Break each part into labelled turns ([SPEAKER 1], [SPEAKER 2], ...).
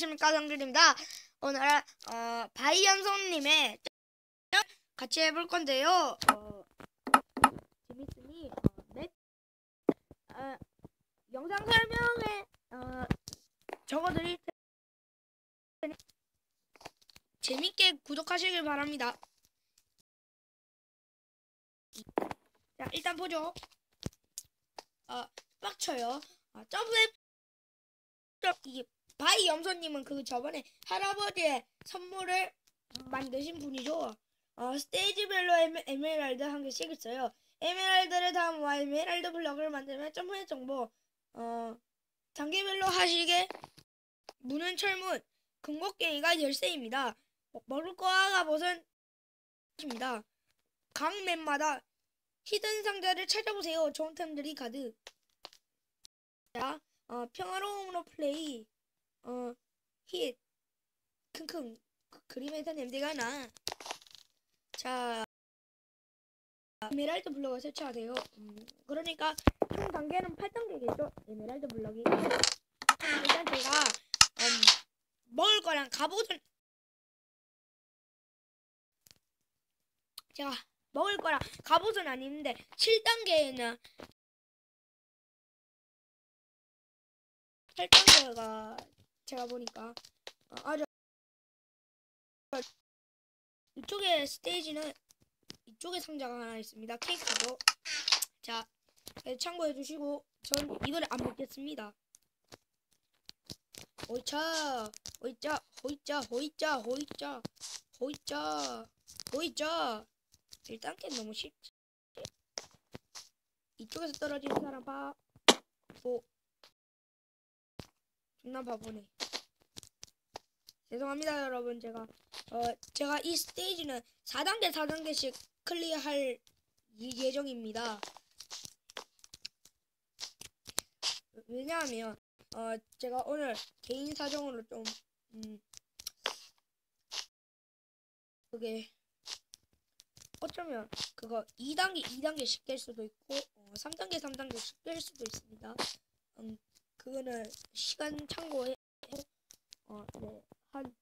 [SPEAKER 1] 안녕하십니까 정준입니다. 오늘 어, 바이연손님의 같이 해볼 건데요. 어, 재밌으니 어, 넷 어, 영상 설명에 어, 적어드릴 테니 재밌게 구독하시길 바랍니다. 자 일단 보죠. 어, 빡쳐요. 어, 점프 이 바이 염소님은 그 저번에 할아버지의 선물을 만드신 분이죠. 어, 스테이지별로 에메, 에메랄드 한 개씩 있어요. 에메랄드를 다음과 에메랄드 블럭을 만들면 점프의 정보. 어, 단계별로 하시게 문은 철문, 금곡갱이가 열쇠입니다. 먹을 거와 갑옷은 입니다. 각 맵마다 히든 상자를 찾아보세요. 좋은 템들이 가득. 자, 어, 평화로움으로 플레이. 어, 힛. 킁킁. 그, 그림에서 냄새가 나. 자, 에메랄드 블럭을 설치하세요. 음, 그러니까 총 단계는 8단계겠죠? 에메랄드 블럭이. 일단 제가 음, 먹을 거랑 갑옷은 제가 먹을 거랑 갑옷은 아닌데 7단계에는 8단계가 제가 보니까 어, 아주 이쪽에 스테이지는 이쪽에 상자가 하나 있습니다. 케이크도 자 참고해 주시고 전 이거를 안 먹겠습니다. 호이차 호이짜 호이짜 호이짜 호이짜 호이짜 호이짜 1단계 너무 쉽지 이쪽에서 떨어지는 사람 봐 오. 존나 바보네. 죄송합니다, 여러분. 제가 어 제가 이 스테이지는 4단계 4단계씩 클리어할 예정입니다. 왜냐하면 어 제가 오늘 개인 사정으로 좀 음, 그게 어쩌면 그거 2단계 2단계씩 깰 수도 있고 어, 3단계 3단계씩 깰 수도 있습니다. 음, 그거는 시간 참고해 어, 네. 한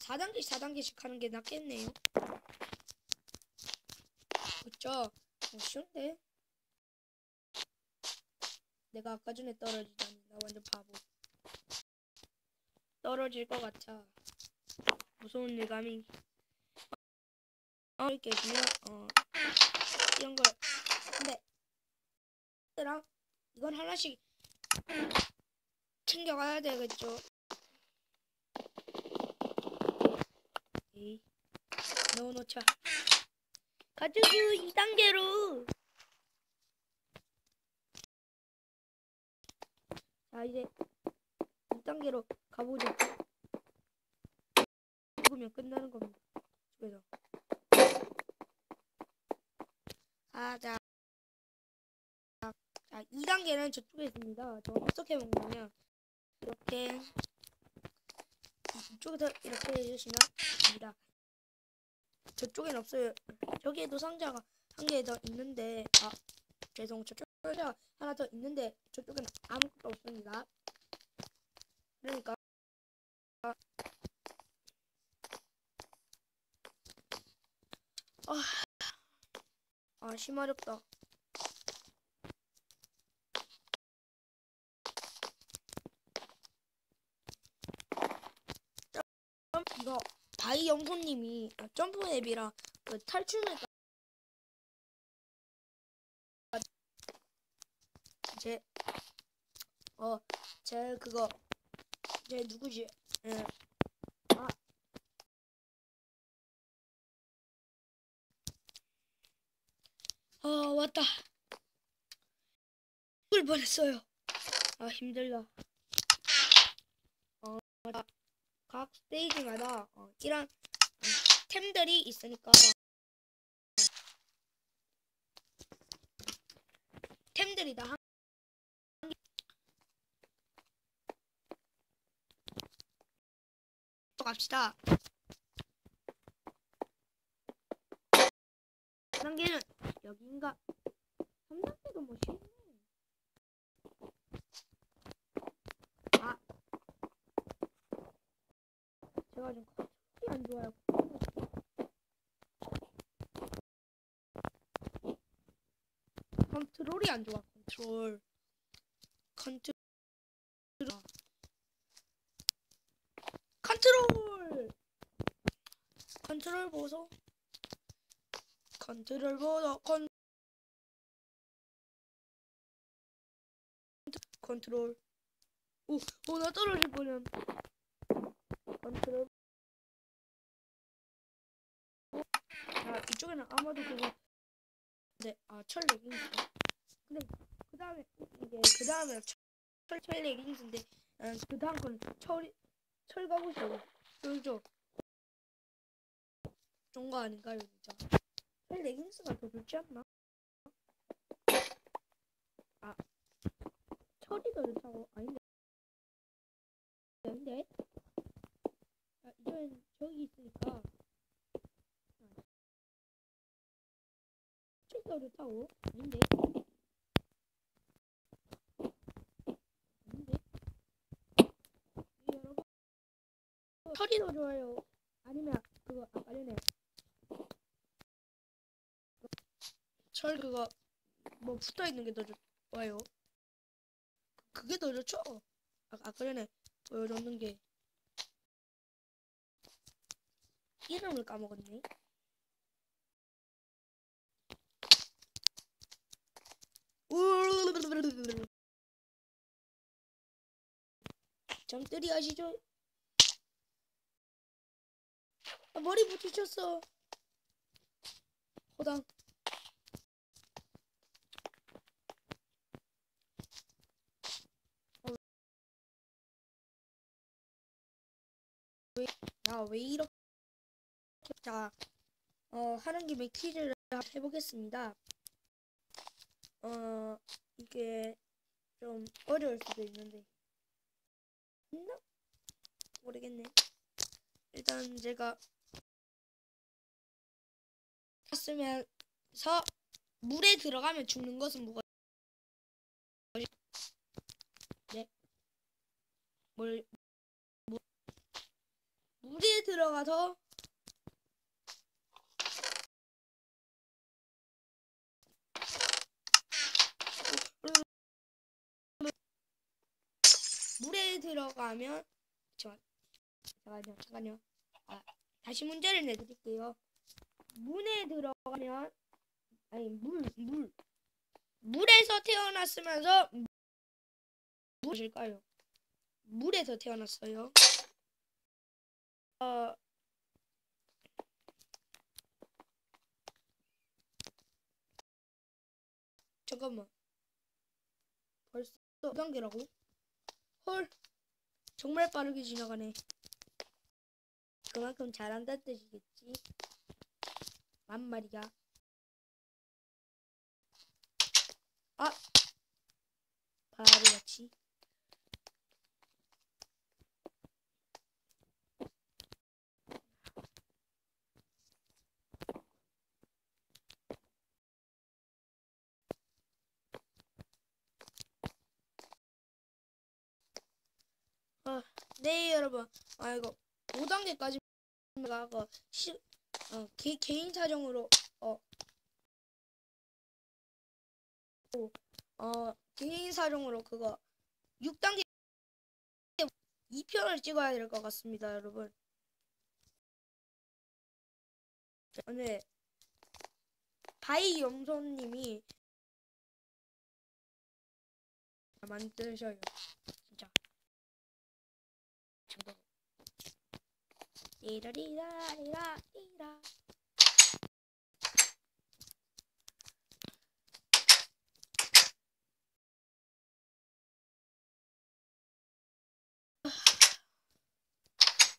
[SPEAKER 1] 4단계 4단계씩 하는 게 낫겠네요. 그쵸? 어, 쉬운데? 내가 아까 전에 떨어지다니 나 완전 바보. 떨어질 것 같아. 무서운 예감이. 어, 이렇게 보면 어 이런 걸 근데 랑 이건 하나씩 챙겨가야 되겠죠. 에이, 넣어놓자. 가지고 2단계로. 자, 이제 2단계로 가보죠. 죽으면 끝나는 겁니다. 그래서. 가자. 자, 2단계는 저쪽에 있습니다. 저 어떻게 먹냐면 이렇게 이쪽에서 이렇게 해주시면 됩니다. 저쪽엔 없어요. 저기에도 상자가 한 개 더 있는데 아 죄송 저쪽 상자 하나 더 있는데 저쪽엔 아무것도 없습니다. 그러니까 아, 아 심하렵다. 이거 바이 영소님이 아, 점프 앱이랑 그 탈출맵 제 어, 제 그거 제 누구지? 예. 아. 어, 왔다. 죽을 뻔했어요. 아, 힘들다. 어, 각 스테이지마다 어, 이런 템들이 있으니까 템들이 다 한... 갑시다. 단계는 여기인가? 3단계도 뭐쉽네. 아, 안 좋아요. 컨트롤이 안 좋아. 컨트롤. 컨트롤. 컨트롤. 컨트롤 보소. 컨트롤 보소. 컨 컨트롤. 오, 오, 나 떨어질 뻔했. 컨트롤. 아, 이쪽에는 아마도 그거. 네, 아, 철 레깅스. 근데 그 다음에 이게 그 다음에 철, 철 레깅스인데, 아, 그 다음 건 철, 철 가보죠. 그죠? 좋은 거 아닌가요, 진짜? 철 레깅스가 더 좋지 않나? 아, 철이 더 좋다고? 아닌데? 아, 저기 있으니까. 더 좋다고? 아닌데? 아닌데? 이 여러분. 철이 더 좋아요. 아니면 그거 아까 전에 철 그거 뭐 붙어 있는 게 더 좋아요. 그게 더 좋죠. 아, 아까 전에 보여줬는 게 이름을 까먹었네. 잠들이 아시죠? 아, 머리 붙이셨어. 호당. 아, 왜 이렇게. 자, 어, 하는 김에 한번 해보겠습니다. 어, 이게 좀 어려울 수도 있는데. 했나? 모르겠네. 일단 제가 쓰면서 물에 들어가면 죽는 것은 뭐가 네. 물, 물 물에 들어가서 들어가면 잠깐 잠깐요 잠깐요 아, 다시 문제를 내드릴게요 문에 들어가면 아니 물물 물에서 태어났으면서 무엇일까요? 물에서 태어났어요. 어 잠깐만 벌써 5단계라고? 헐 정말 빠르게 지나가네. 그만큼 잘한다는 뜻이겠지. 만 말이야. 아! 바로 같이. 아, 네 여러분. 아 이거 5단계까지 가고 시, 어, 개, 개인 사정으로 어, 어 개인 사정으로 그거 6단계 2편을 찍어야 될 것 같습니다, 여러분. 오늘 바이 염소님이 만드셔요, 진짜. 저도 리라리라리라 리라.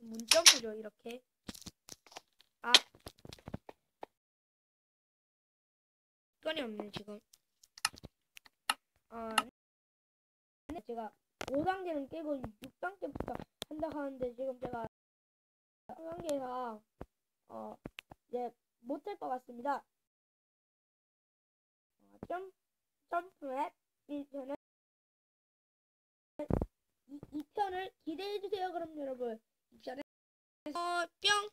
[SPEAKER 1] 문점프죠 이렇게. 아. 시간이 없네 지금. 아. 제가 5단계는 깨고 6단계부터 한다 하는데 지금 제가 3단계에서 어 이제 못할 것 같습니다. 어, 점 점프맵 1편을 이, 2편을 기대해 주세요 그럼 여러분. 2편에 어, 뿅